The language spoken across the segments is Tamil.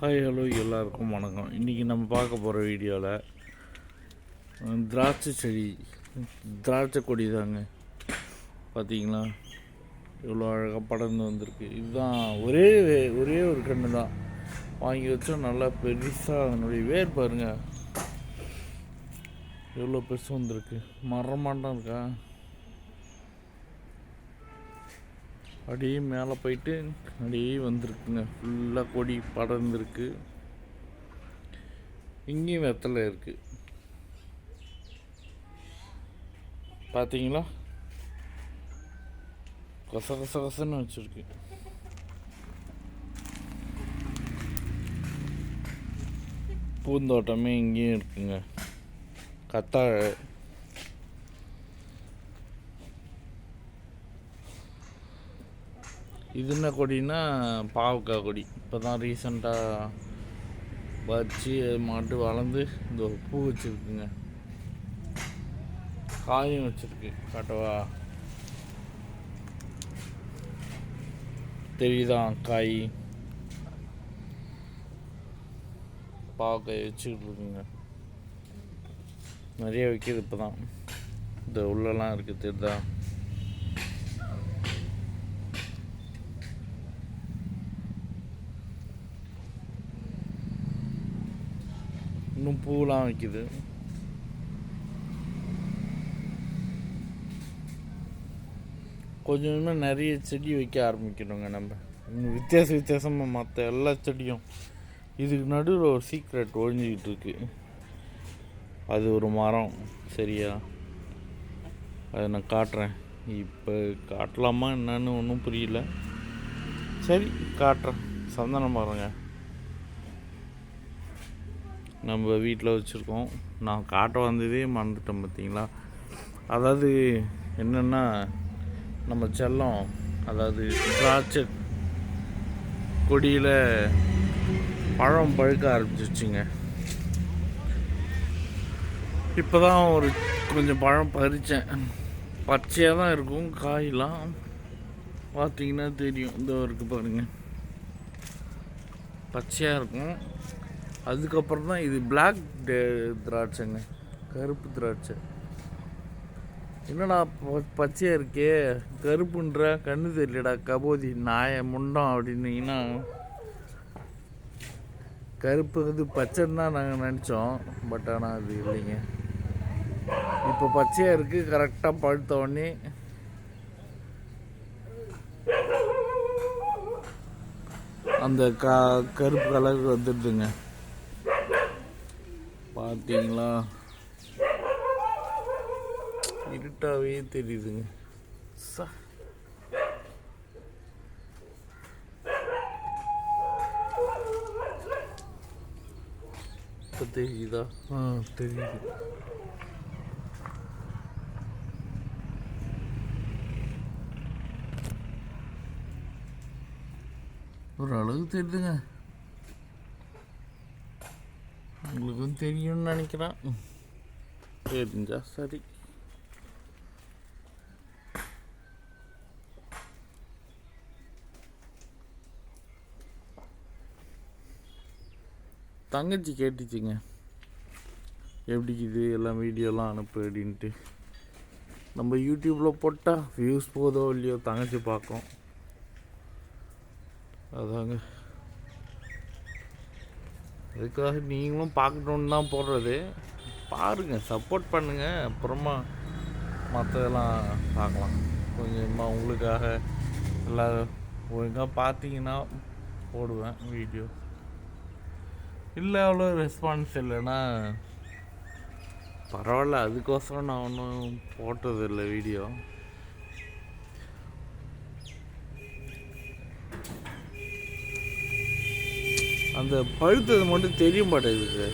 ஹாய் ஹலோ எல்லாருக்கும் வணக்கம். இன்றைக்கி நம்ம பார்க்க போகிற வீடியோவில் திராட்சை செடி திராட்சை கொடி தாங்க. பார்த்தீங்களா இவ்வளோ அழகாக படர்ந்து வந்திருக்கு. இதுதான் ஒரே ஒரே ஒரு கன்று தான். வாங்கி வச்சா நல்லா பெருசாக அதனுடைய வேர் பாருங்கள் எவ்வளோ பெருசு வந்திருக்கு. மரமாட்டம் இருக்கா? அப்படியே மேலே போயிட்டு அப்படியே வந்திருக்குங்க. ஃபுல்லாக கொடி படர்ந்துருக்கு. இங்கேயும் வெத்தலை இருக்குது பார்த்தீங்களா கொச கொச கொசன்னு வச்சுருக்கு. பூந்தோட்டமே இங்கேயும் இருக்குங்க. கத்தாழை. இது என்ன கொடின்னா பாவக்காய் கொடி. இப்போ தான் ரீசண்டாக வச்சு மாட்டு வளர்ந்து இந்த பூ வச்சுருக்குங்க. காயும் வச்சுருக்கு காட்டவா? தெரியுதா காய்? பாவக்காய் வச்சுக்கிட்டு இருக்குங்க. நிறைய வைக்கிது இப்போ தான் இந்த உள்ளெல்லாம் இருக்குது தெரியுதா? இன்னும் பூலாம் வைக்குது. கொஞ்சம் கொஞ்சமாக நிறைய செடி வைக்க ஆரம்பிக்கணுங்க நம்ம. இன்னும் வித்தியாச வித்தியாசமாக மற்ற எல்லா செடியும். இதுக்கு நடுவில் ஒரு சீக்ரெட் ஒழிஞ்சிக்கிட்டு இருக்கு. அது ஒரு மரம் சரியா? அதை நான் காட்டுறேன். இப்போ காட்டலாமா என்னன்னு ஒன்றும் புரியல. சரி காட்டுறேன். சந்தன மரங்க. நம்ம வீட்டில் வச்சுருக்கோம். நான் காட்ட வந்ததே மறந்துட்டேன் பார்த்தீங்களா? அதாவது என்னென்னா நம்ம செல்லம் அதாவது திராட்சை கொடியில் பழம் பழுக்க ஆரம்பிச்சிருச்சுங்க. இப்போ தான் ஒரு கொஞ்சம் பழம் பறித்தேன் பச்சையாக தான் இருக்கும் காயெலாம் பார்த்தீங்கன்னா தெரியும். இந்த இருக்கு பாருங்கள் பச்சையாக இருக்கும். அதுக்கப்புறம் தான் இது பிளாக் திராட்சைங்க. கருப்பு திராட்சை. என்னடா ப- இருக்கே? கருப்புன்ற கண்ணு தெரியலடா கபோதி நாய முண்டம் அப்படின்னீங்கன்னா கருப்பு இது பச்சைன்னு தான் நாங்கள் நினச்சோம். பட் ஆனால் அது இல்லைங்க. இப்போ பச்சையாக இருக்குது கரெக்டாக பழுத்த உடனே. அந்த க கருப்பு கலர் வந்துடுதுங்க. பார்த்தீங்களா இருட்டாவே தெரியுதுங்க. ச. இப்போ தெரியுதா? ஆ தெரியுது. ஒரு அளவு தெரியுதுங்க உங்களுக்கும் தெரியும்னு நினைக்கிறேன். தெரிஞ்சா சரி. தங்கச்சி கேட்டுச்சுங்க. எப்படி இது எல்லாம் வீடியோலாம் அனுப்பு அப்படின்ட்டு. நம்ம யூடியூப்பில் போட்டால் வியூஸ் போதோ இல்லையோ தங்கச்சி பார்க்கும். அதாங்க. அதுக்காக நீங்களும் பார்க்கணுன்னு தான் போடுறது. பாருங்கள் சப்போர்ட் பண்ணுங்கள் அப்புறமா மற்றதெல்லாம் பார்க்கலாம். கொஞ்சமாக உங்களுக்காக எல்லோரும் ஒழுங்காக பார்த்தீங்கன்னா போடுவேன் வீடியோ இல்லை அவ்வளோ ரெஸ்பான்ஸ் இல்லைன்னா பரவாயில்ல அதுக்கோசரம் நான் ஒன்றும் போட்டதில்லை வீடியோ அந்த பழுத்தது மட்டும் தெரிய மாட்டேங்குது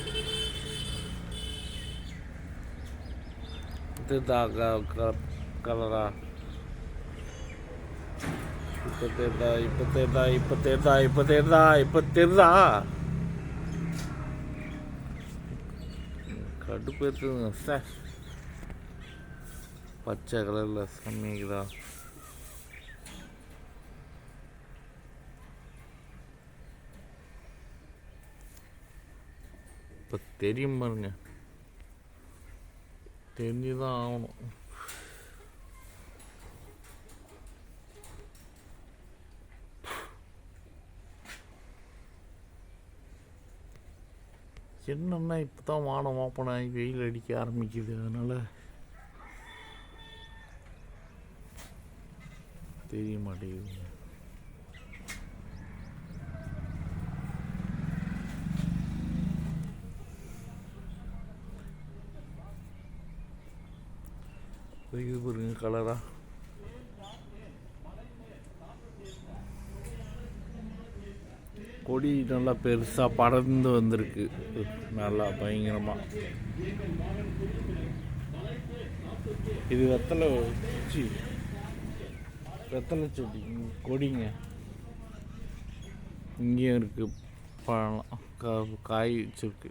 கலரா? இப்போ தேர்தா இப்போ தேர்தா இப்போ தேர்தா இப்போ தெரியுதா இப்போ தெரியுதா கடுப்பு சார். பச்சை கலரில் செம்மிக்குதா இப்போ தெரியும் பாருங்க. தெரிஞ்சு தான் ஆகணும். என்னன்னா இப்போ தான் வானம் ஓப்பன் ஆகி வெயில் அடிக்க ஆரம்பிக்குது. அதனால் தெரிய மாட்டேங்குது இது பாருங்க கலராக கொடி நல்லா பெருசாக பறந்து வந்திருக்கு. நல்லா பயங்கரமாக இது வெத்தலை சி வெத்தலை செடி கொடிங்க. இங்கேயும் இருக்குது பழம் கா காய் வச்சுருக்கு.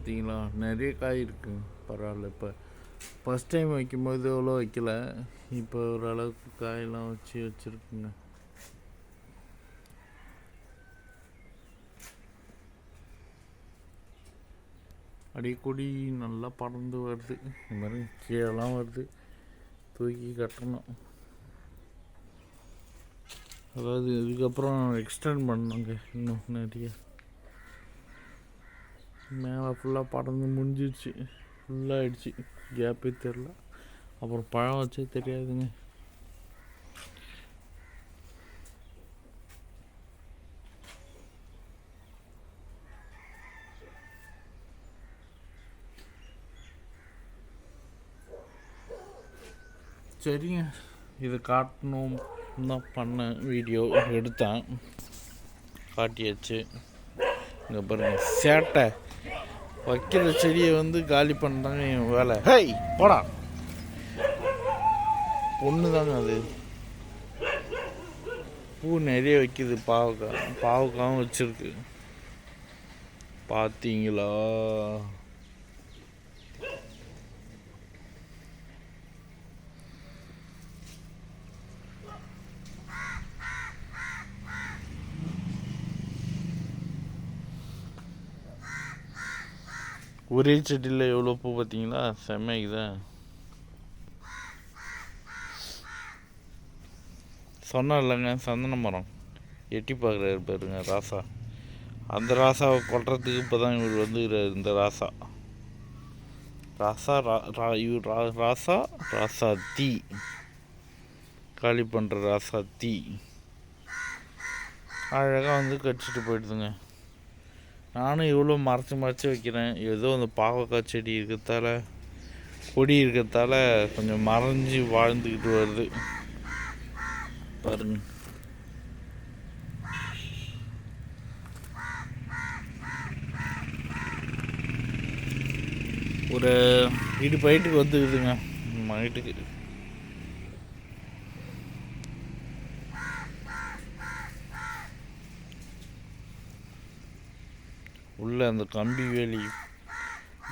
பார்த்தீங்களா? நிறைய காய் இருக்கு. பரவாயில்ல. இப்போ ஃபஸ்ட் டைம் வைக்கும்போது எவ்வளோ வைக்கல. இப்போ ஓரளவுக்கு காயெல்லாம் வச்சு வச்சுருக்குங்க. அப்படியே கொடி நல்லா பறந்து வருது. இந்த மாதிரி கீழெல்லாம் வருது. தூக்கி கட்டணும். அதாவது இதுக்கப்புறம் எக்ஸ்டெண்ட் பண்ணாங்க இன்னும் நிறைய. மேலே ஃபுல்லாக பறந்து முடிஞ்சிடுச்சு ஃபுல்லாகிடுச்சு கேப்பே தெரில அப்புறம் பழம் வச்சே தெரியாதுங்க. சரிங்க. இதை காட்டணும் தான் பண்ணேன் வீடியோ எடுத்தேன். காட்டியாச்சு. இங்கே பாருங்கள் சேட்டை. வைக்கிற செடியை வந்து காலி பண்ணுறாங்க என் வேலை. ஹேய் போடா. பொண்ணு தாங்க அது. பூ நிறைய வைக்குது பாவக்காய் பாவக்காயும் வச்சிருக்கு. பார்த்தீங்களா ஒரே செடியில் எவ்வளோ பூ பார்த்தீங்களா செம்மைக்குதா சொன்னேன் இல்லைங்க சந்தன மரம். எட்டி பார்க்குறாரு பாருங்க ராசா. அந்த ராசாவை கொட்டுறதுக்கு இப்போ தான் இவர் வந்துக்கிறார் இந்த ராசா. ராசா ரா ரா இவர் ரா ராசா ராசா தீ. காலி பண்ணுற ராசா தீ. அழகாக வந்து கடிச்சிட்டு போயிடுதுங்க. நானும் இவ்வளோ மறைச்சி மறைச்சி வைக்கிறேன். ஏதோ அந்த பாவக்காய் செடி இருக்கிறதால கொடி இருக்கிறதால கொஞ்சம் மறைஞ்சி வாழ்ந்துக்கிட்டு வருது. பாருங்க. ஒரு இடு பைட்டுக்கு வந்துக்குதுங்க மயிட்டுக்கு உள்ளே அந்த கம்பி வேலி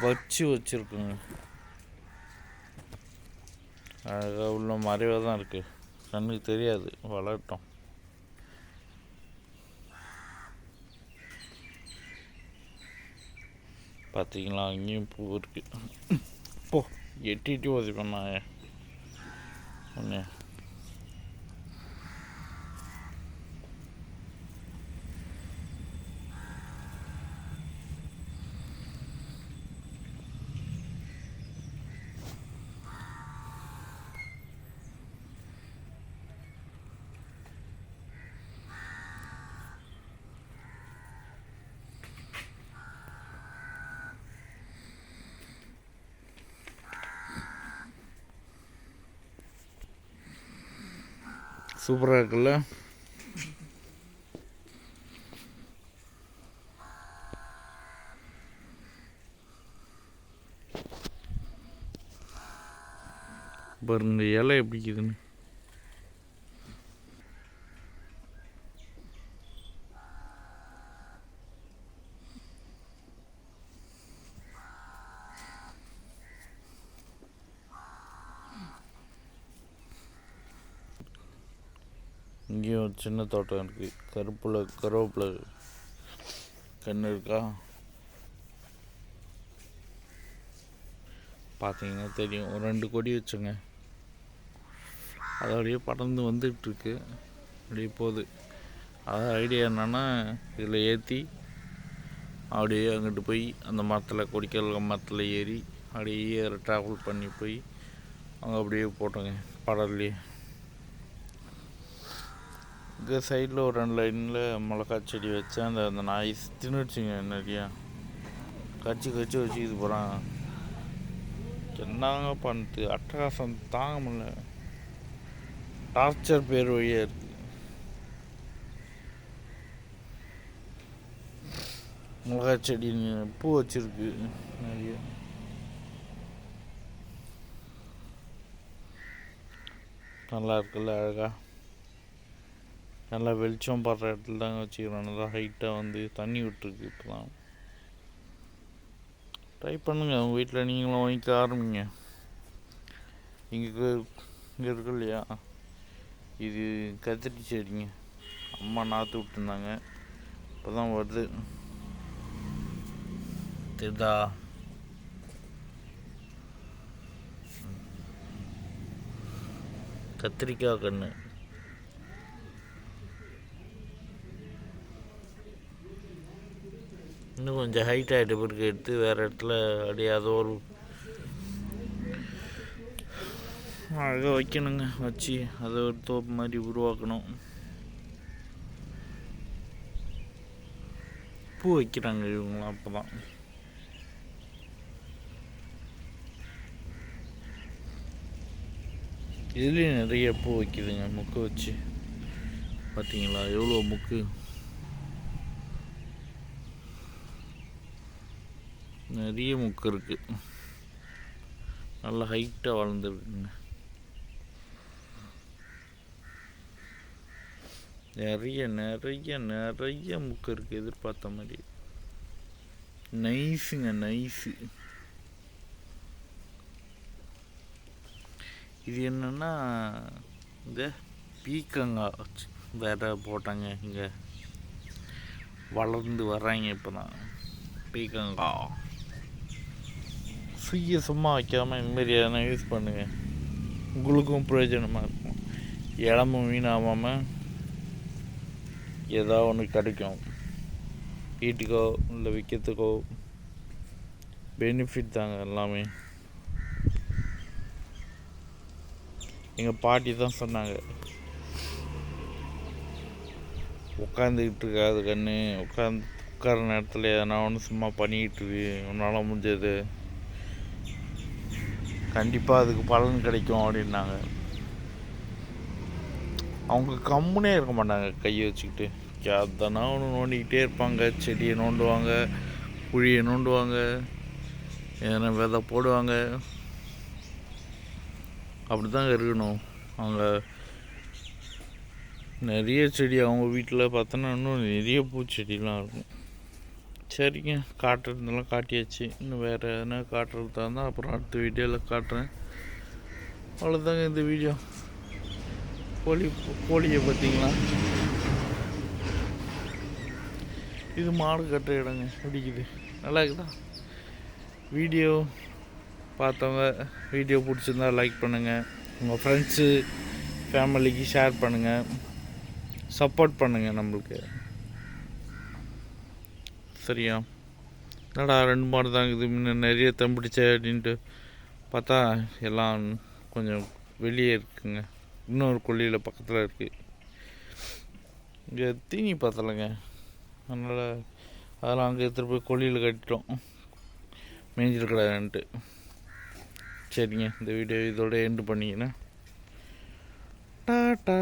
வச்சு வச்சுருக்குங்க. அழகாக உள்ள மறைவாக தான் இருக்குது கண்ணுக்கு தெரியாது. வளரட்டும். பார்த்தீங்களா அங்கேயும் பூ இருக்குது போ எட்டிட்டு உதவி பண்ணாங்க ஒன்று சூப்பராக இருக்குல்ல? பாருங்க இலை எப்படி இருக்குதுன்னு. இங்கேயும் ஒரு சின்ன தோட்டம் இருக்குது கருப்பில் கருவேப்பில கன்று இருக்கா? பார்த்தீங்கன்னா தெரியும். ஒரு ரெண்டு கொடி வச்சுங்க. அது அப்படியே படர்ந்து வந்துகிட்ருக்கு. அப்படியே போகுது. அதான் ஐடியா என்னென்னா இதில் ஏற்றி அப்படியே அங்கிட்டு போய் அந்த மரத்தில் கொடிக்கல் மரத்தில் ஏறி அப்படியே ட்ராவல் பண்ணி போய் அங்கே அப்படியே போட்டோங்க. படர்லேயே. இங்கே சைடில் ஒரு ரெண்டு லைனில் மிளகா செடி வச்சேன் அந்த அந்த நாய் தின்னுடுச்சுங்க நிறையா கச்சி கச்சி வச்சு இது போகிறான் என்னங்க பண்ணிட்டு அட்டகாசம் தாங்க முடியல. டார்ச்சர் பேர் வழியாக இருக்குது மிளகா செடி பூ வச்சுருக்கு நிறைய. நல்லா இருக்குல்ல அழகாக நல்லா வெளிச்சம் படுற இடத்துல தாங்க வச்சுக்கிறோம். நல்லா ஹைட்டாக வந்து தண்ணி விட்டுருக்கு இப்போ தான் ட்ரை பண்ணுங்கள் உங்கள் வீட்டில் நீங்களும் வாங்கிக்க ஆரம்பிங்க. இங்கே இங்கே இருக்கு இல்லையா? இது கத்திரி செடிங்க. அம்மா நாற்று விட்டுருந்தாங்க. இப்போ தான் வருது. தெரிதா கத்திரிக்காய் கன்று இன்னும் கொஞ்சம் ஹைட் ஆகிட்ட பிறகு எடுத்து வேறு இடத்துல அப்படியே அது ஒரு அழகாக வைக்கணுங்க. வச்சு அதை ஒரு தோப்பு மாதிரி உருவாக்கணும். பூ வைக்கிறாங்க இவங்களாம் அப்போ தான் இதுலேயும் நிறைய பூ வைக்குதுங்க முக்கு வச்சு. பார்த்தீங்களா எவ்வளோ முக்கு? நிறைய முக்கு இருக்குது நல்லா ஹைட்டாக வளர்ந்துருக்குங்க நிறைய நிறைய நிறைய முக்கு இருக்குது எதிர்பார்த்த மாதிரி. நைஸுங்க நைஸு இது என்னென்னா இந்த பீக்கங்காய் வேற போட்டாங்க இங்கே. வளர்ந்து வர்றாங்க இப்போ தான் பீக்கங்காய். சுய்ய சும்மா வைக்காமல் இந்தமாரி எதனா யூஸ் பண்ணுங்கள் உங்களுக்கும் பிரயோஜனமாக இருக்கும். இடமும் வீணாகாமல் ஏதோ ஒன்று கிடைக்கும். வீட்டுக்கோ இல்லை விற்கிறதுக்கோ பெனிஃபிட் தாங்க எல்லாமே. எங்கள் பாட்டி தான் சொன்னாங்க. உட்காந்துக்கிட்டு இருக்காது கண்ணு. உட்காந்து உட்கார நேரத்தில் எதனா ஒன்று சும்மா பண்ணிக்கிட்டு இருக்கு உன்னால் முடிஞ்சது. கண்டிப்பாக அதுக்கு பலன் கிடைக்கும் அப்படின்னாங்க. அவங்க கம்முனே இருக்க மாட்டாங்க கையை வச்சுக்கிட்டு. எதனா ஒன்று நோண்டிக்கிட்டே இருப்பாங்க செடியை நோண்டுவாங்க குழியை நோண்டுவாங்க எதனா விதை போடுவாங்க. அப்படி தாங்க இருக்கணும். அவங்க நிறைய செடி அவங்க வீட்டில் பார்த்தோன்னா இன்னும் நிறைய பூச்செடிலாம் இருக்கும். சரிங்க. காட்டுறதுலாம் காட்டியாச்சு. இன்னும் வேறு எதனா காட்டுறதா இருந்தால் அப்புறம் அடுத்த வீடியோவில் காட்டுறேன். அவ்வளோதாங்க இந்த வீடியோ. கோழி கோழியை பார்த்தீங்களா? இது மாடு கட்டுற இடங்க. பிடிக்குது. நல்லா இருக்குதா? வீடியோ பார்த்தவங்க வீடியோ பிடிச்சிருந்தா லைக் பண்ணுங்கள் உங்கள் ஃப்ரெண்ட்ஸு ஃபேமிலிக்கு ஷேர் பண்ணுங்கள் சப்போர்ட் பண்ணுங்கள் நம்மளுக்கு. சரியா என்னடா ரெண்டு மாடு தான் இருக்குது முன்ன நிறைய தம்பிடிச்ச அப்படின்ட்டு பார்த்தா எல்லாம் கொஞ்சம் வெளியே இருக்குங்க. இன்னொரு கொல்லியில் பக்கத்தில் இருக்குது இங்கே தீனி பார்த்தலைங்க அதனால் அதெல்லாம் அங்கே எடுத்துகிட்டு போய் கொல்லியில் கட்டிட்டோம். மேய்ஞ்சிருக்கலான்ட்டு சரிங்க இந்த வீடியோ இதோட எண்டு பண்ணிக்கிறேன். டாட்டா